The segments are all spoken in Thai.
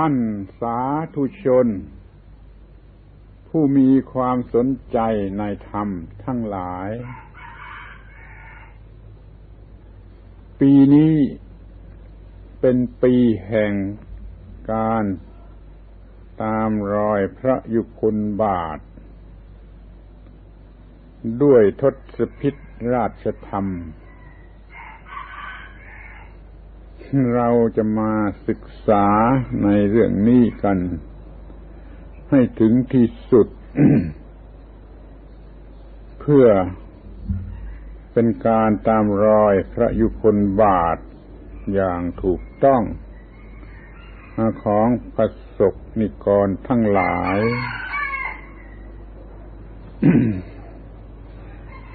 ท่านสาธุชน ผู้มีความสนใจในธรรมทั้งหลาย ปีนี้เป็นปีแห่งการตามรอยพระยุคุณบาท ด้วยทศพิษราชธรรม เราจะมาศึกษาในเรื่องนี้กัน ให้ถึงที่สุด เพื่อเป็นการตามรอยพระยุคนบาทอย่างถูกต้อง ของประสบนิกรทั้งหลาย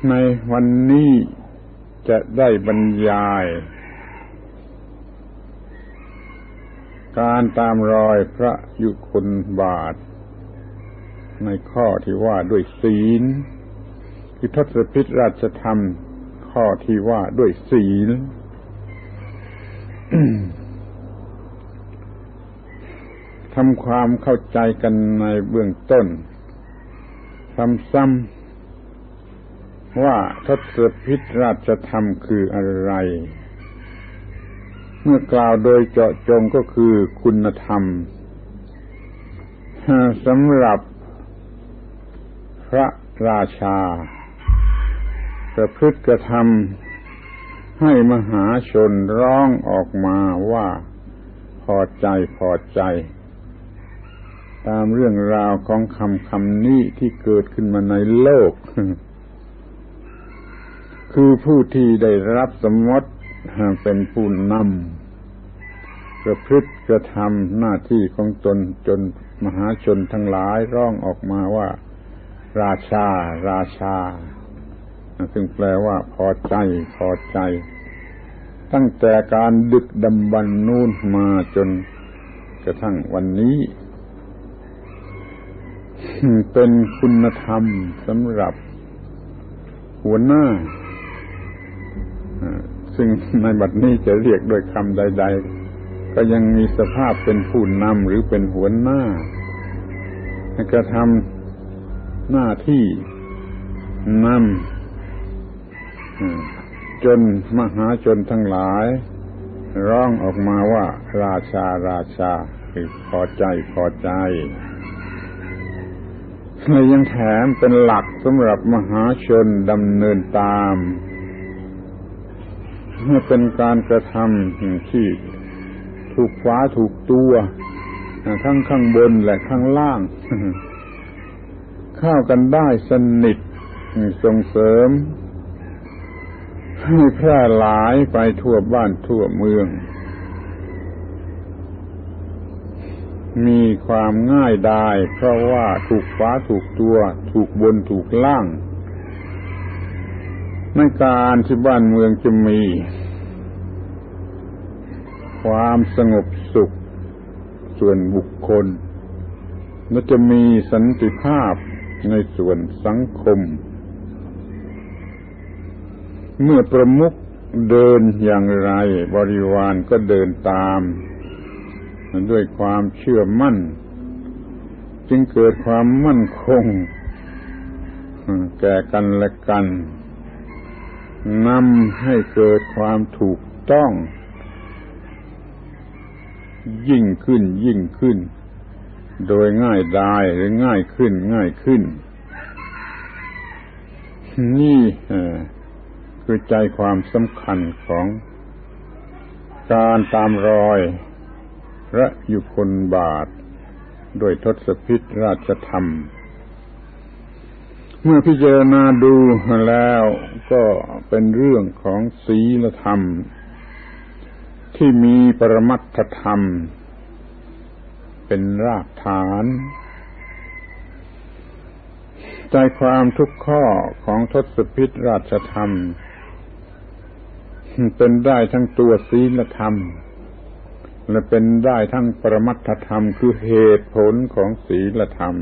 ในวันนี้จะได้บรรยาย การตามรอยพระยุคนบาท ในข้อที่ว่าด้วยศีลคือทศพิธราชธรรม ข้อที่ว่าด้วยศีลทำความเข้าใจกันในเบื้องต้นซ้ำๆว่าทศพิธราชธรรมคืออะไร เมื่อกล่าวโดยเจาะจงก็คือคุณธรรมสำหรับพระราชา ประพฤติกระทำให้มหาชนร้องออกมาว่าพอใจพอใจ ตามเรื่องราวของคำคำนี้ที่เกิดขึ้นมาในโลก คือผู้ที่ได้รับสมมติ เป็นผู้นำประพฤติกระทำหน้าที่ของตนจนมหาชนทั้งหลายร้องออกมาว่า ราชา ราชา ซึ่งแปลว่าพอใจ พอใจ ตั้งแต่การดึกดำบรรนู่นมาจนกระทั่งวันนี้ เป็นคุณธรรมสำหรับหัวหน้า ซึ่งในบัดนี้จะเรียกโดยคำใด ๆ ก็ยังมีสภาพเป็นผู้นำหรือเป็นหัวหน้ากระทำหน้าที่นำจนมหาชนทั้งหลาย ร้องออกมาว่า ราชาราชาคือพอใจพอใจและยังแถมเป็นหลักสำหรับมหาชนดำเนินตาม เมื่อเป็นการกระทำที่ถูกฟ้าถูกตัวทั้งข้างบนและข้างล่าง เข้ากันได้สนิทส่งเสริม ให้แพร่หลายไปทั่วบ้านทั่วเมือง มีความง่ายได้เพราะว่าถูกฟ้าถูกตัว ถูกบนถูกล่าง ในการที่บ้านเมืองจะมี ความสงบสุข ส่วนบุคคล และจะมีสันติภาพในส่วนสังคม เมื่อประมุขเดินอย่างไร บริวารก็เดินตาม ด้วยความเชื่อมั่น จึงเกิดความมั่นคง แก่กันและกัน นำให้เกิดความถูกต้อง ยิ่งขึ้นยิ่งขึ้น โดยง่ายดายหรือง่ายขึ้นง่ายขึ้น นี่คือใจความสำคัญของการตามรอย พระยุคนบาทโดยทศพิษราชธรรม เมื่อพิจารณาดูแล้วก็เป็นเรื่องของศีลธรรม ที่มีปรมัตถธรรม เป็นรากฐานใจความทุกข้อของทศพิษราชธรรม เป็นได้ทั้งตัวศีลธรรม และเป็นได้ทั้งปรมัตถธรรมคือเหตุผลของศีลธรรม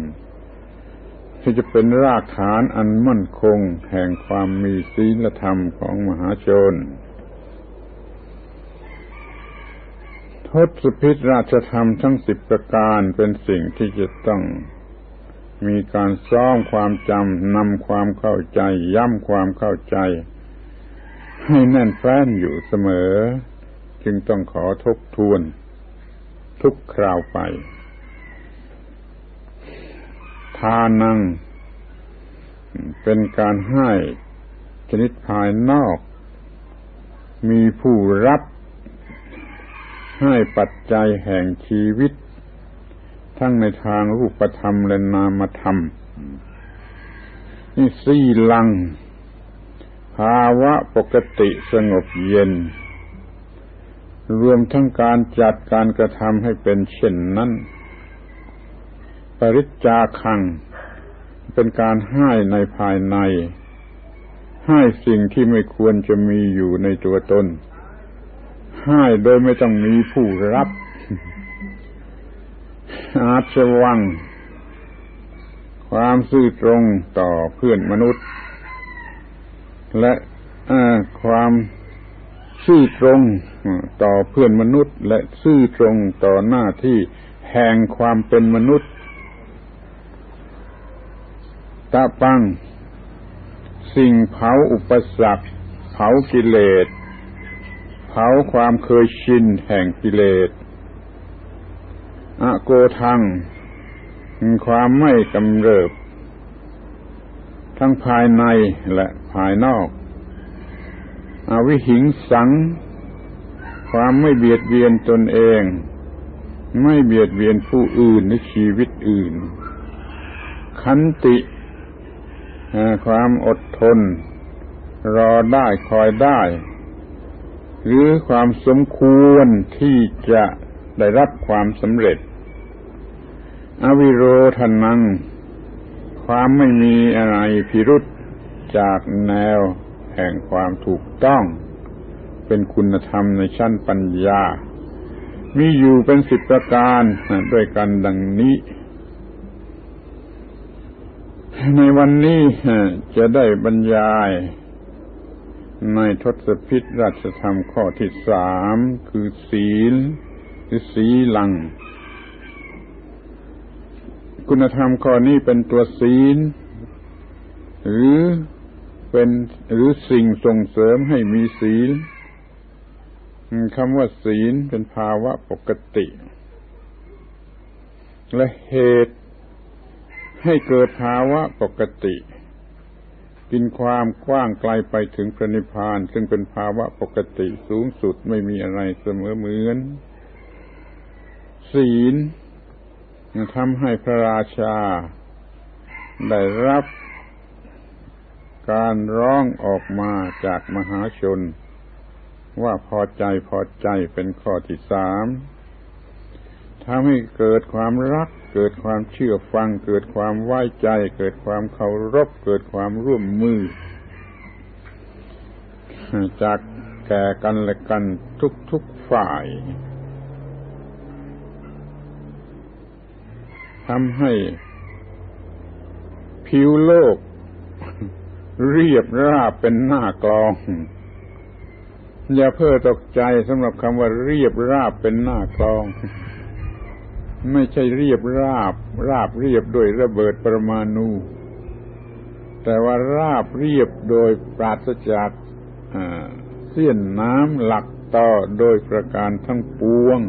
ที่จะเป็นรากฐานอันมั่นคง แห่งความมีศีลธรรมของมหาชน ทศพิธราชธรรมทั้งสิบประการเป็นสิ่งที่จะต้องมีการซ้อมความจำนำความเข้าใจ ย้ำความเข้าใจ ให้แน่นแฟ้นอยู่เสมอ จึงต้องขอทบทวน ทุกคราวไป ทานัง เป็นการให้ชนิดภายนอก มีผู้รับให้ปัจจัยแห่งชีวิต ทั้งในทางรูปธรรมและนามธรรม นี่สี่ลัง ภาวะปกติสงบเย็น รวมทั้งการจัดการกระทำให้เป็นเช่นนั้น ปริจาคัง เป็นการให้ในภายใน ให้สิ่งที่ไม่ควรจะมีอยู่ในตัวตน ให้โดยไม่ต้องมีผู้รับ อาชวัง ความซื่อตรงต่อเพื่อนมนุษย์ และความซื่อตรงต่อเพื่อนมนุษย์ และซื่อตรงต่อหน้าที่แห่งความเป็นมนุษย์ ตะปัง สิ่งเผาอุปสรรค เผากิเลส เผาความเคยชินแห่งกิเลสอโกทัง ความไม่กำเริบ ทั้งภายในและภายนอกอวิหิงสัง ความไม่เบียดเบียนตนเอง ไม่เบียดเบียนผู้อื่นในชีวิตอื่น ขันติ ความอดทน รอได้คอยได้ หรือความสมควรที่จะได้รับความสำเร็จ อวิโรทนัง ความไม่มีอะไรพิรุษจากแนวแห่งความถูกต้อง เป็นคุณธรรมในชั้นปัญญา มีอยู่เป็นสิบประการด้วยกันดังนี้ ในวันนี้จะได้บรรยายในทศพิษราชธรรมข้อที่สามคือศีลหรือสีลัง คุณธรรมข้อนี้เป็นตัวศีล หรือเป็นหรือสิ่งส่งเสริมให้มีศีลคำว่าศีลเป็นภาวะปกติ และเหตุ ให้เกิดภาวะปกติ กินความกว้างไกลไปถึงพระนิพพาน ซึ่งเป็นภาวะปกติสูงสุดไม่มีอะไรเสมอเหมือน ศีลทำให้พระราชา ได้รับการร้องออกมาจากมหาชน ว่าพอใจพอใจเป็นข้อที่สามทำให้เกิดความรัก เกิดความเชื่อฟัง เกิดความไว้ใจ เกิดความเคารพ เกิดความร่วมมือ จากแก่กันและกันทุกๆฝ่ายทำให้ผิวโลก เรียบราบเป็นหน้ากลอง อย่าเพ้อตกใจสำหรับคำว่าเรียบราบเป็นหน้ากลอง ไม่ใช่เรียบราบ ราบเรียบโดยระเบิดปรมาณูแต่ว่าราบเรียบโดยปราศจากเสี้ยนน้ำหลักต่อโดยประการทั้งปวง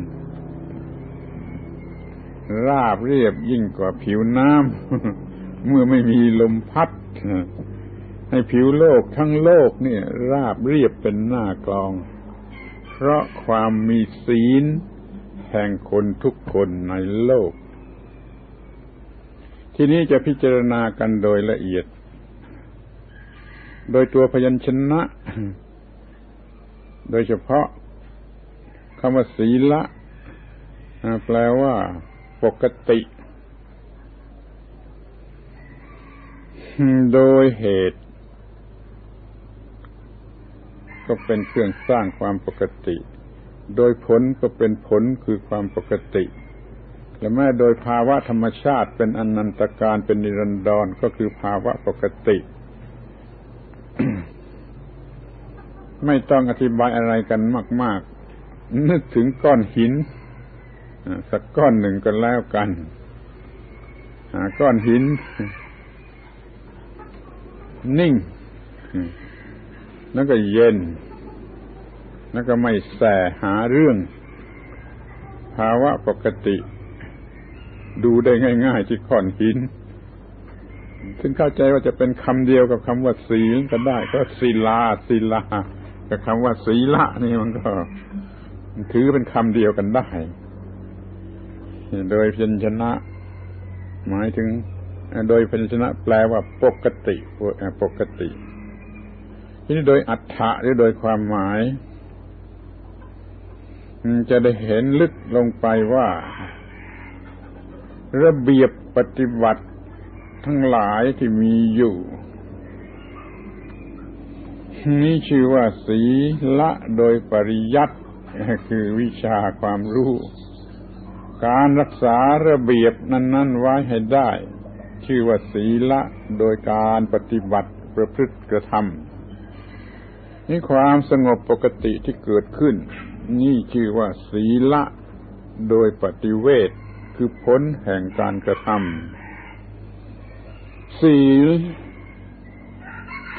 ราบเรียบยิ่งกว่าผิวน้ำเมื่อไม่มีลมพัด ให้ผิวโลกทั้งโลกเนี่ย ราบเรียบเป็นหน้ากลอง เพราะความมีศีล แห่งคนทุกคนในโลก ที่นี้จะพิจารณากันโดยละเอียด โดยตัวพยัญชนะ โดยเฉพาะคำว่าศีละแปลว่าปกติ โดยเหตุ ก็เป็นเครื่องสร้างความปกติ โดยผลก็เป็นผลคือความปกติ และแม้โดยภาวะธรรมชาติเป็นอนันตการเป็นนิรันดรก็คือภาวะปกติ ไม่ต้องอธิบายอะไรกันมาก ๆ นึกถึงก้อนหินสักก้อนหนึ่งก็แล้วกันหาก้อนหิน นิ่ง แล้วก็เย็น แล้วก็ไม่แสหาเรื่อง ภาวะปกติ ดูได้ง่าย ๆ ที่ก้อนหิน ซึ่งเข้าใจว่าจะเป็นคำเดียวกับคำว่าศีลก็ได้ ก็ศีลาศีลากับคำว่าศีละนี่มันก็ ถือเป็นคำเดียวกันได้ โดยพยัญชนะ หมายถึง โดยพยัญชนะแปลว่าปกติปกติ ทีนี้โดยอัฏฐะหรือโดยความหมาย จะได้เห็นลึกลงไปว่า ระเบียบปฏิบัติทั้งหลายที่มีอยู่ นี่ชื่อว่าศีละโดยปริยัติคือวิชาความรู้ การรักษาระเบียบนั้น ๆ ไว้ให้ได้ ชื่อว่าศีละโดยการปฏิบัติประพฤติกระทำนี่ความสงบปกติที่เกิดขึ้น นี่ชื่อว่าศีละโดยปฏิเวทคือผลแห่งการกระทำศีล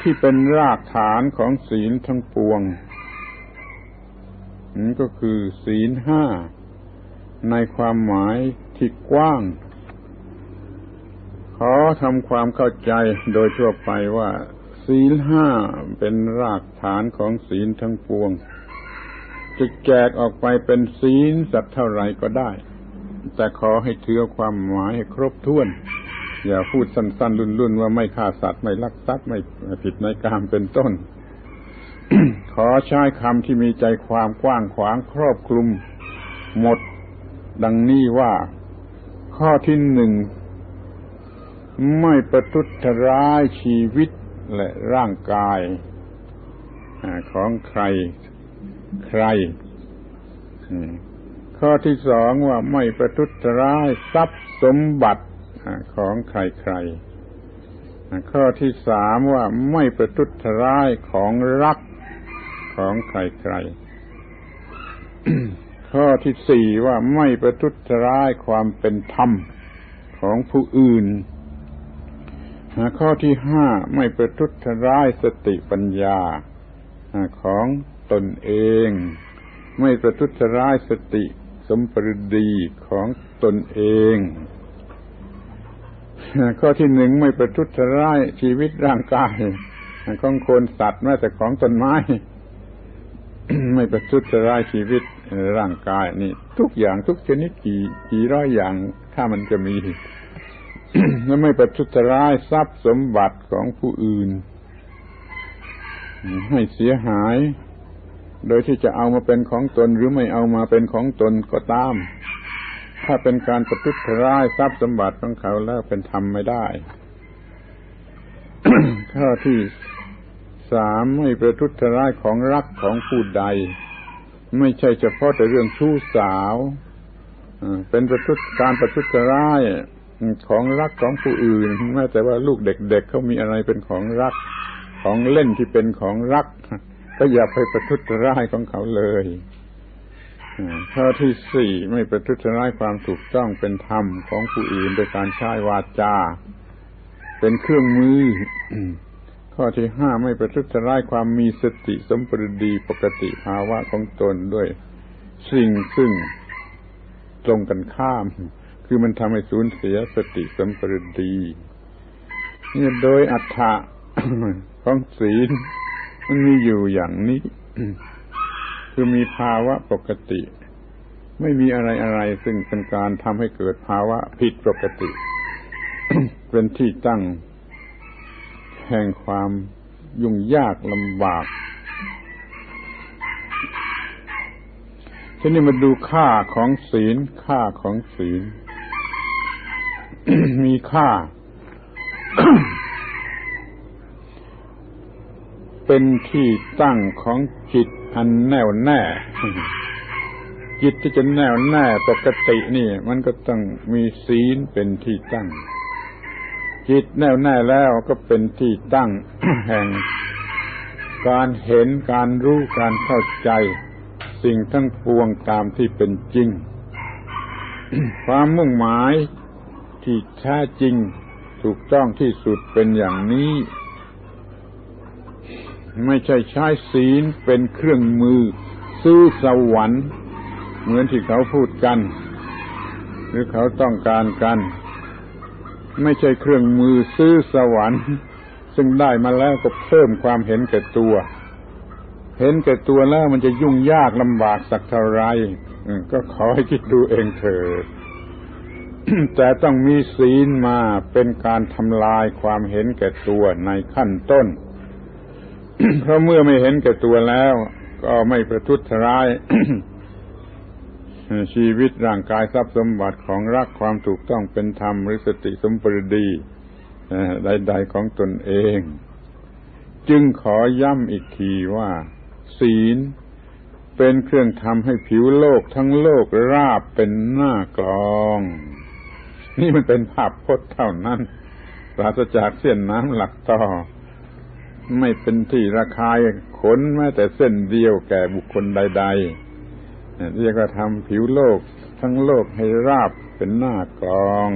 ที่เป็นรากฐานของศีลทั้งปวงนั่นก็คือศีลห้าในความหมายที่กว้าง ขอทำความเข้าใจโดยทั่วไปว่า ศีลห้าเป็นรากฐานของศีลทั้งปวง จะแจกออกไปเป็นศีลสักเท่าไหร่ก็ได้ แต่ขอให้เถือความหมายให้ครบถ้วน อย่าพูดสั้นๆรุ่นๆว่าไม่ฆ่าสัตว์ไม่ลักทรัพย์ไม่ผิดในกามเป็นต้น ขอใช้คำที่มีใจความกว้างขวางครอบคลุม หมดดังนี้ว่า ข้อที่หนึ่งไม่ประทุษร้ายชีวิตและร่างกายของใคร ใคร ข้อที่สองว่าไม่ประทุษร้ายทรัพย์สมบัติของใครใครข้อที่สามว่าไม่ประทุษร้ายของรักของใครๆ ข้อที่สี่ว่าไม่ประทุษร้ายความเป็นธรรมของผู้อื่นข้อที่ห้าไม่ประทุษร้ายสติปัญญาของ ตนเอง ไม่ประทุษร้ายสติสมปรดีของตนเองข้อที่หนึ่งไม่ประทุษร้ายชีวิตร่างกายของคนสัตว์แม้แต่ของต้นไม้ ไม่ประทุษร้ายชีวิตร่างกายนี่ ทุกอย่างทุกชนิดกี่กี่ร้อยอย่างถ้ามันจะมีแล้วไม่ประทุษร้ายทรัพย์สมบัติของผู้อื่น ให้เสียหาย โดยที่จะเอามาเป็นของตนหรือไม่เอามาเป็นของตนก็ตาม ถ้าเป็นการประทุษร้ายทรัพย์สมบัติของเขาแล้วเป็นธรรมไม่ได้ข้อที่สามไม่ประทุษร้ายของรักของผู้ใด ไม่ใช่เฉพาะแต่เรื่องชู้สาวเป็นประทุษการประทุษร้ายของรักของผู้อื่นแม้แต่ว่าลูกเด็กๆเเขามีอะไรเป็นของรัก ของเล่นที่เป็นของรัก ก็อย่าไปประทุษร้ายของเขาเลยข้อที่สี่ไม่ประทุษร้ายความถูกต้องเป็นธรรมของผู้อื่นโดยการใช้วาจา เป็นเครื่องมือ ข้อที่ห้าไม่ประทุษร้ายความมีสติสมปรดีปกติภาวะของตนด้วย สิ่งซึ่งตรงกันข้าม คือมันทำให้สูญเสียสติสมปรดีนี่โดยอัฏฐะของศีล มันมีอยู่อย่างนี้ คือมีภาวะปกติ ไม่มีอะไรอะไรซึ่งเป็นการทำให้เกิดภาวะผิดปกติ เป็นที่ตั้ง แห่งความยุ่งยากลำบากทีนี้มาดูค่าของศีล ค่าของศีล มีค่า เป็นที่ตั้งของจิตอันแน่วแน่ จิตที่จะแน่วแน่ปกตินี่ มันก็ต้องมีศีลเป็นที่ตั้ง จิตแน่วแน่แล้วก็เป็นที่ตั้งแห่ง การเห็นการรู้การเข้าใจ สิ่งทั้งปวงตามที่เป็นจริง ความมุ่งหมายที่แท้จริงถูกต้องที่สุดเป็นอย่างนี้ ไม่ใช่ใช้ศีลเป็นเครื่องมือซื้อสวรรค์เหมือนที่เขาพูดกัน หรือเขาต้องการกัน ไม่ใช่เครื่องมือซื้อสวรรค์ ซึ่งได้มาแล้วก็เพิ่มความเห็นแก่ตัว เห็นแก่ตัวแล้วมันจะยุ่งยากลำบากสักเท่าไรก็ขอให้คิดดูเองเถิดแต่ต้องมีศีลมาเป็นการทำลายความเห็นแก่ตัวในขั้นต้น เพราะเมื่อไม่เห็นแก่ตัวแล้ว ก็ไม่ประทุษร้าย ชีวิตร่างกายทรัพย์สมบัติของรักความถูกต้องเป็นธรรมหรือสติสมปรดีใดๆของตนเอง จึงขอย้ำอีกทีว่า ศีลเป็นเครื่องทำให้ผิวโลกทั้งโลกราบเป็นหน้ากลอง นี่มันเป็นภาพพจน์เท่านั้นปราศจากเส้นน้ำหลักต่อ ไม่เป็นที่ระคายขนแม้แต่เส้นเดียวแก่บุคคลใด ๆ เรียกว่าทำผิวโลกทั้งโลกให้ราบเป็นหน้ากลอง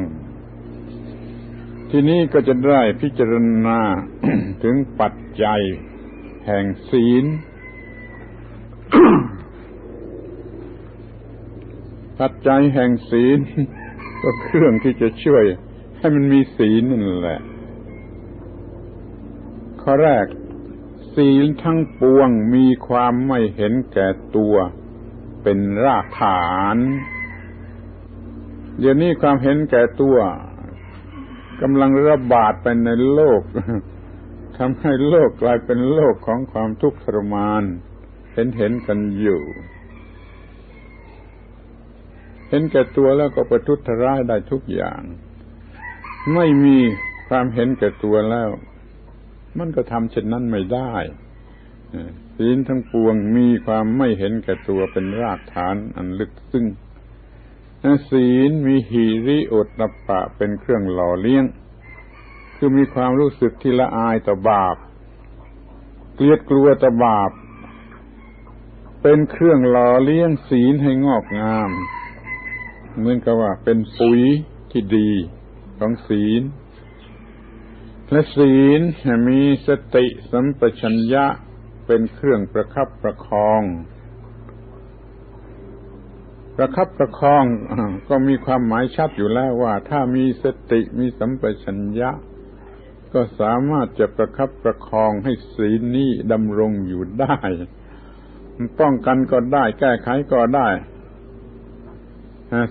ที่นี้ก็จะได้พิจารณาถึงปัจจัยแห่งศีล ปัจจัยแห่งศีล ก็เครื่องที่จะช่วยให้มันมีศีลนั่นแหละ ข้อแรก ศีลทั้งปวงมีความไม่เห็นแก่ตัว เป็นรากฐาน เดี๋ยวนี้ความเห็นแก่ตัวกำลังระบาดไปในโลกทำให้โลกกลายเป็นโลกของความทุกข์ทรมาน เห็นเห็นกันอยู่ เห็นแก่ตัวแล้วก็ประทุษร้ายได้ทุกอย่าง ไม่มีความเห็นแก่ตัวแล้ว มันก็ทำเช่นนั้นไม่ได้ศีลทั้งปวงมีความไม่เห็นแก่ตัวเป็นรากฐานอันลึกซึ้งศีลมีหีริโอตตปะเป็นเครื่องหล่อเลี้ยง คือมีความรู้สึกที่ละอายต่อบาป เกลียดกลัวต่อบาป เป็นเครื่องหล่อเลี้ยงศีลให้งอกงาม เหมือนกับว่าเป็นปุ๋ยที่ดีของศีล และศีลมีสติสัมปชัญญะเป็นเครื่องประคับประคอง ประคับประคองก็มีความหมายชัดอยู่แล้วว่า ถ้ามีสติมีสัมปชัญญะ ก็สามารถจะประคับประคองให้ศีลนี้ดำรงอยู่ได้ป้องกันก็ได้ แก้ไขก็ได้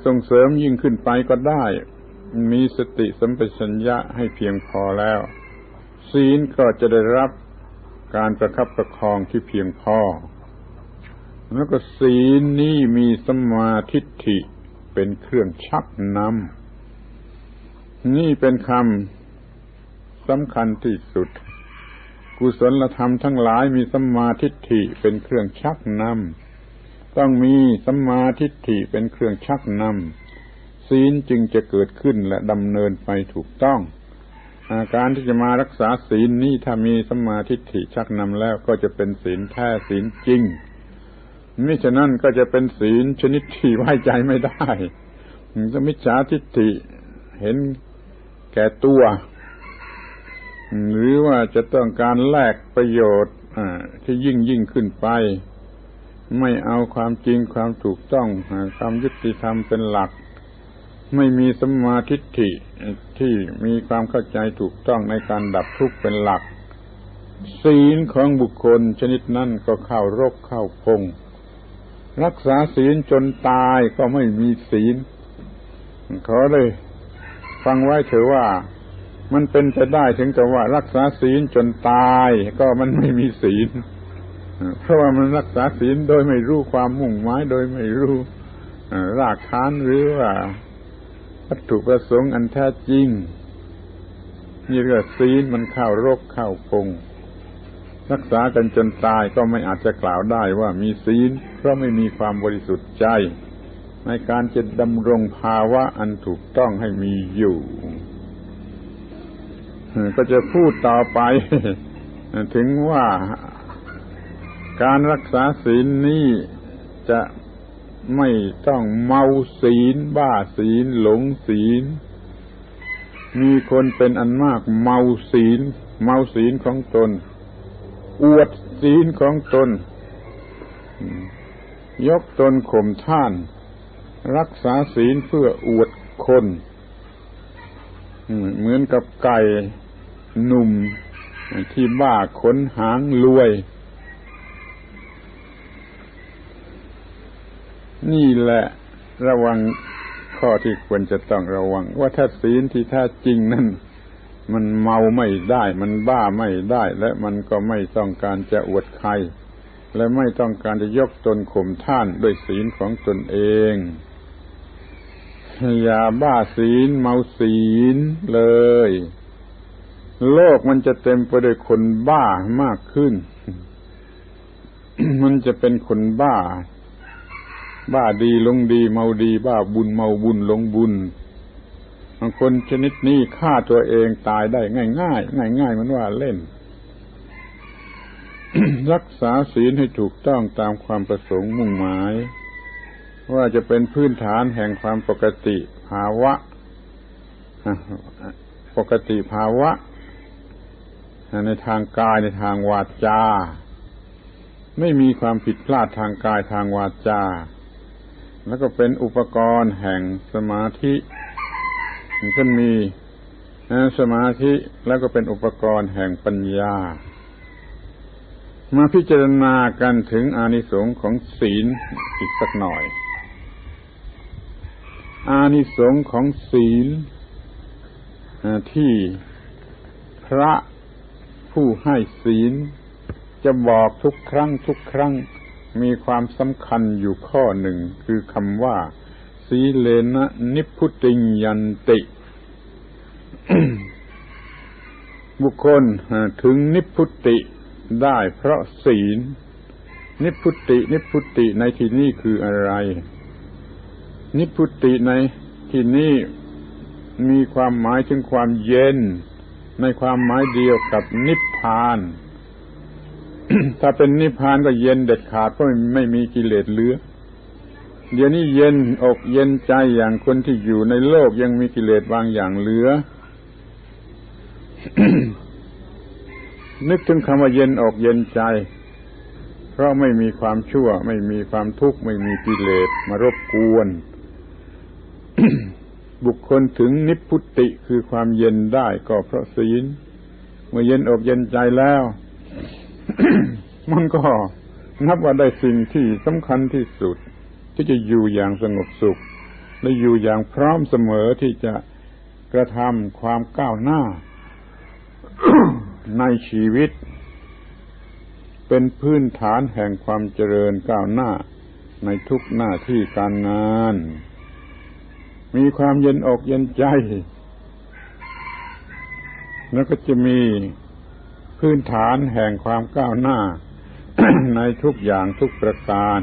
ส่งเสริมยิ่งขึ้นไปก็ได้ มีสติสัมปชัญญะให้เพียงพอแล้ว ศีลก็จะได้รับการประคับประคองที่เพียงพอ แล้วก็ศีลนี้มีสมาธิฐิเป็นเครื่องชักนำนี่เป็นคำสำคัญที่สุด กุศลธรรมทั้งหลายมีสมาธิฐิเป็นเครื่องชักนำต้องมีสัมมาทิฏฐิเป็นเครื่องชักนำ ศีลจึงจะเกิดขึ้นและดำเนินไปถูกต้อง อาการที่จะมารักษาศีลนี้ถ้ามีสมาทิฏฐิชักนำแล้วก็จะเป็นศีลแท้ศีลจริงมิฉะนั้นก็จะเป็นศีลชนิดที่ไว้ใจไม่ได้สมิจฉาทิฏฐิเห็นแก่ตัว หรือว่าจะต้องการแลกประโยชน์ที่ยิ่งยิ่งขึ้นไป ไม่เอาความจริงความถูกต้องความยุติธรรมเป็นหลัก ไม่มีสมาธิฐิที่มีความเข้าใจถูกต้องในการดับทุกข์เป็นหลัก ศีลของบุคคลชนิดนั้นก็เข้ารกเข้าพง รักษาศีลจนตายก็ไม่มีศีล ขอเลย ฟังไว้เถอะว่า มันเป็นไปได้ถึงแต่ว่า รักษาศีลจนตายก็มันไม่มีศีล เพราะว่ามันรักษาศีลโดยไม่รู้ความมุ่งหมายโดยไม่รู้รากฐานหรือว่า วัตถุประสงค์อันแท้จริง นี่เรื่องศีลมันเข้ารกเข้าพงรักษากันจนตายก็ไม่อาจจะกล่าวได้ว่ามีศีล เพราะไม่มีความบริสุทธิ์ใจ ในการจะดำรงภาวะอันถูกต้องให้มีอยู่ ก็จะพูดต่อไป ถึงว่าการรักษาศีลนี้จะ ไม่ต้องเมาศีล บ้าศีล หลงศีล มีคนเป็นอันมากเมาศีล เมาศีลของตน อวดศีลของตน ยกตนข่มท่าน รักษาศีลเพื่ออวดคน เหมือนกับไก่หนุ่มที่บ้าขนหางรวย นี่แหละระวังข้อที่ควรจะต้องระวัง ว่าถ้าศีลที่แท้จริงนั้นมันเมาไม่ได้ มันบ้าไม่ได้ และมันก็ไม่ต้องการจะอวดใคร และไม่ต้องการจะยกตนข่มท่านด้วยศีลของตนเองอย่าบ้าศีลเมาศีลเลย โลกมันจะเต็มไปด้วยคนบ้ามากขึ้น มันจะเป็นคนบ้า บ้าดีลงดีเมาดี บ้าบุญเมาบุญลงบุญบางคนชนิดนี้ฆ่าตัวเองตายได้ง่ายง่ายง่ายง่ายมันว่าเล่น รักษาศีลให้ถูกต้องตามความประสงค์มุ่งหมาย ว่าจะเป็นพื้นฐานแห่งความปกติภาวะ ปกติภาวะ ในทางกายในทางวาจา ไม่มีความผิดพลาดทางกายทางวาจา แล้วก็เป็นอุปกรณ์แห่งสมาธิก็มีสมาธิแล้วก็เป็นอุปกรณ์แห่งปัญญา มาพิจารณากันถึงอานิสงส์ของศีลอีกสักหน่อย อานิสงส์ของศีลที่พระผู้ให้ศีลจะบอกทุกครั้งทุกครั้ง มีความสำคัญอยู่ข้อหนึ่ง คือคำว่า สีเลนะนิพุติยันติ บุคคลถึงนิพุติได้เพราะศีล นิพุติ นิพุติในที่นี้คืออะไร นิพุติในที่นี้มีความหมายถึงความเย็น ในความหมายเดียวกับนิพพาน ถ้าเป็นนิพพานก็เย็นเด็ดขาดเพราะไม่มีกิเลสเหลือ เดี๋ยวนี้เย็นอกเย็นใจอย่างคนที่อยู่ในโลกยังมีกิเลสบางอย่างเหลือ นึกถึงคำว่าเย็นอกเย็นใจ เพราะไม่มีความชั่ว ไม่มีความทุกข์ไม่มีกิเลสมารบกวนบุคคลถึงนิพพุติคือความเย็นได้ก็เพราะศีลเมื่อเย็นอกเย็นใจแล้ว มันก็นับว่าได้สิ่งที่สำคัญที่สุด ที่จะอยู่อย่างสงบสุข และอยู่อย่างพร้อมเสมอที่จะกระทำความก้าวหน้า ในชีวิต เป็นพื้นฐานแห่งความเจริญก้าวหน้าในทุกหน้าที่การงาน มีความเย็นอกเย็นใจ แล้วก็จะมี พื้นฐานแห่งความก้าวหน้า ในทุกอย่างทุกประการ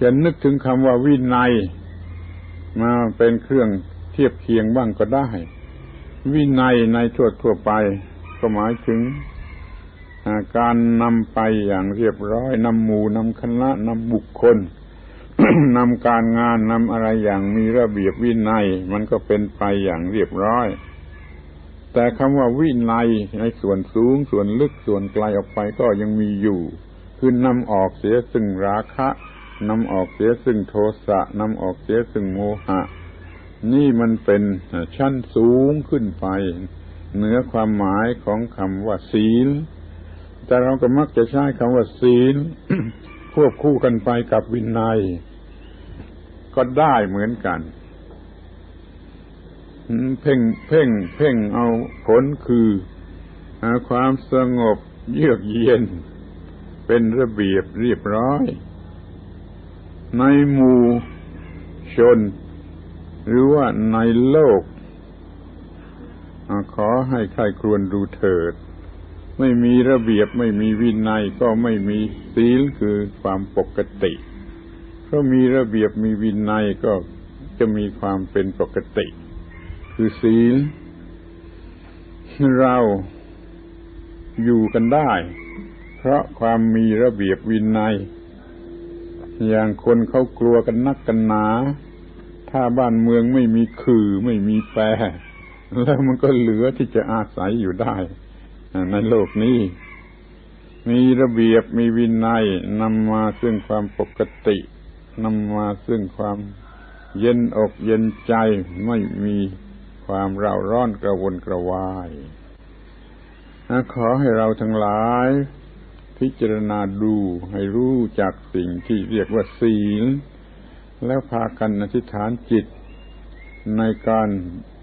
จะนึกถึงคำว่าวินัย มาเป็นเครื่องเทียบเคียงบ้างก็ได้ วินัยในทั่วทั่วไป ก็หมายถึงการนำไปอย่างเรียบร้อยนำหมู่นำคณะนำบุคคลนำการงานนำอะไรอย่างมีระเบียบวินัย มันก็เป็นไปอย่างเรียบร้อย แต่คำว่าวินัยในส่วนสูงส่วนลึกส่วนไกลออกไปก็ยังมีอยู่ คือนำออกเสียซึ่งราคะนำออกเสียซึ่งโทสะนำออกเสียซึ่งโมหะ นี่มันเป็นชั้นสูงขึ้นไป เหนือความหมายของคำว่าศีล แต่เราก็มักจะใช้คำว่าศีล ควบคู่กันไปกับวินัย ก็ได้เหมือนกัน เพ่งเพ่งเพ่งเอาผลคือความสงบเยือกเย็น เป็นระเบียบเรียบร้อย ในหมู่ชน หรือว่าในโลกขอให้ใครครวญดูเถิด ไม่มีระเบียบไม่มีวินัยก็ไม่มีศีลคือความปกติเพราะมีระเบียบมีวินัยก็จะมีความเป็นปกติ คือศีล เราอยู่กันได้ เพราะความมีระเบียบวินัย อย่างคนเขากลัวกันนักกันหนา ถ้าบ้านเมืองไม่มีคือไม่มีแปร แล้วมันก็เหลือที่จะอาศัยอยู่ได้ ในโลกนี้ มีระเบียบมีวินัยนำมาซึ่งความปกตินำมาซึ่งความเย็นอกเย็นใจไม่มี ความเร่าร้อนกระวนกระวายขอให้เราทั้งหลาย พิจารณาดูให้รู้จากสิ่งที่เรียกว่าศีล แล้วพากันอธิษฐานจิต ในการ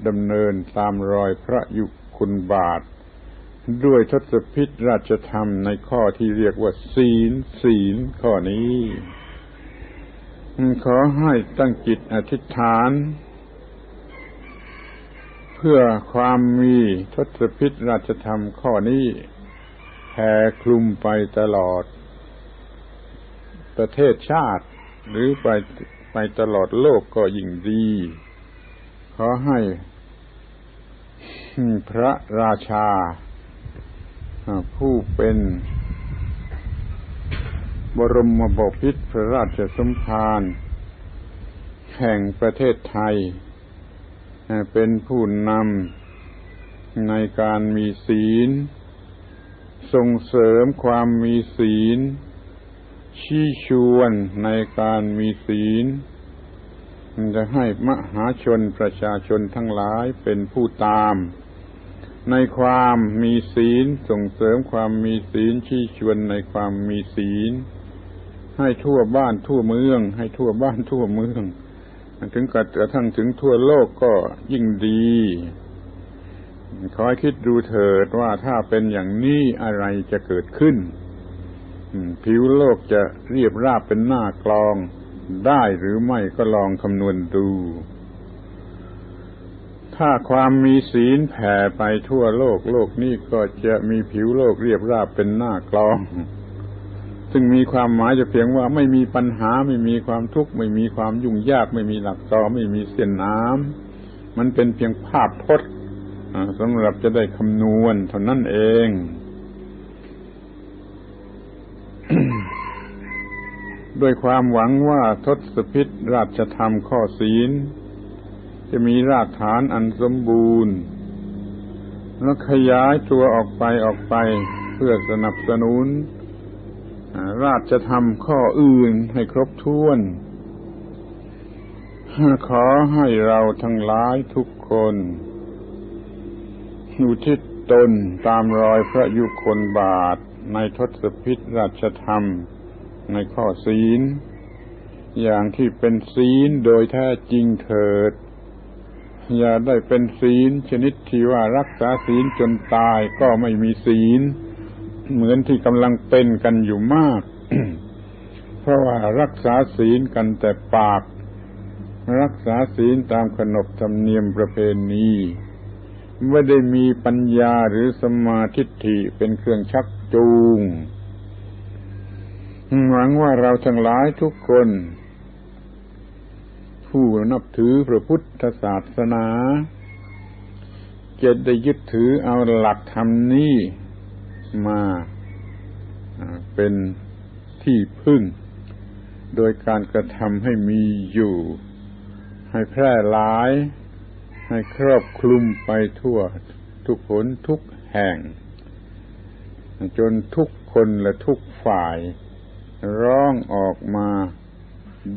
ดำเนินตามรอยพระยุคุณบาท ด้วยทศพิษราชธรรมในข้อที่เรียกว่า ศีล ศีล ข้อนี้ ขอให้ตั้งจิตอธิษฐาน พื่อความมีทศพิษราชธรรมข้อนี้แผ่คลุมไปตลอด ประเทศชาติ หรือไปไปตลอดโลกก็ยิ่งดี ขอให้พระราชา ผู้เป็นบรมบพิตรพระราชสมภารแห่งประเทศไทย เป็นผู้นำในการมีศีล ส่งเสริมความมีศีล ชี้ชวนในการมีศีล จะให้มหาชนประชาชนทั้งหลายเป็นผู้ตาม ในความมีศีลส่งเสริมความมีศีลชี้ชวนในความมีศีล ให้ทั่วบ้านทั่วเมือง ให้ทั่วบ้านทั่วเมือง ถึงกระทั่งถึงทั่วโลกก็ยิ่งดีขอให้คิดดูเถิดว่าถ้าเป็นอย่างนี้อะไรจะเกิดขึ้น ผิวโลกจะเรียบราบเป็นหน้ากลองได้หรือไม่ก็ลองคำนวณดู ถ้าความมีศีลแผ่ไปทั่วโลกโลกนี้ก็จะมีผิวโลกเรียบราบเป็นหน้ากลอง ซึ่งมีความหมายจะเพียงว่าไม่มีปัญหาไม่มีความทุกข์ไม่มีความยุ่งยาก ไม่มีหลักตอไม่มีเส้นน้ำมันเป็นเพียงภาพพจน์สำหรับจะได้คำนวณเท่านั้นเองด้วยความหวังว่าทศพิษราชธรรมข้อศีล จะมีรากฐานอันสมบูรณ์ แล้วขยายตัวออกไปออกไปเพื่อสนับสนุน ราชธรรมข้ออื่นให้ครบถ้วน ขอให้เราทั้งหลายทุกคนอุทิศตนตามรอยพระยุคลบาทในทศพิษราชธรรมในข้อศีล อย่างที่เป็นศีลโดยแท้จริงเถิด อย่าได้เป็นศีลชนิดที่ว่ารักษาศีลจนตายก็ไม่มีศีล เหมือนที่กำลังเป็นกันอยู่มาก เพราะว่ารักษาศีลกันแต่ปาก รักษาศีลตามขนบธรรมเนียมประเพณีไม่ได้มีปัญญาหรือสมาธิิเป็นเครื่องชักจูงหวังว่าเราทั้งหลายทุกคน ผู้นับถือพระพุทธศาสนาจะได้ยึดถือเอาหลักธรรมนี้ มาเป็นที่พึ่ง โดยการกระทำให้มีอยู่ ให้แพร่หลาย ให้ครอบคลุมไปทั่วทุกผลทุกแห่ง จนทุกคนและทุกฝ่าย ร้องออกมา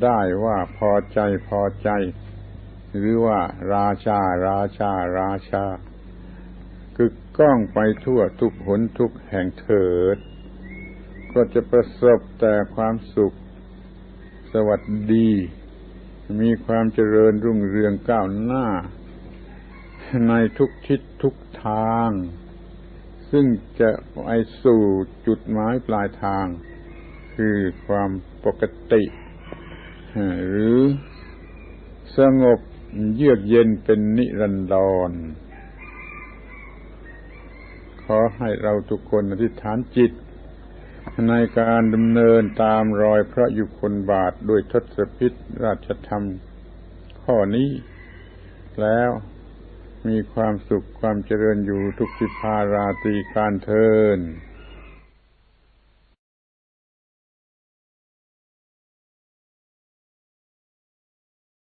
ได้ว่าพอใจพอใจ หรือว่าราชาราชาราชา กึกก้องไปทั่วทุกหนทุกแห่งเถิด ก็จะประสบแต่ความสุข สวัสดี มีความเจริญรุ่งเรืองก้าวหน้า ในทุกทิศทุกทาง ซึ่งจะไปสู่จุดหมายปลายทาง คือความปกติ หรือสงบเยือกเย็นเป็นนิรันดร ขอให้เราทุกคนอธิษฐานจิต ในการดำเนินตามรอยพระยุคลบาทด้วยทศพิษราชธรรม ข้อนี้ แล้วมีความสุขความเจริญอยู่ทุกสิพาราตีการเทิน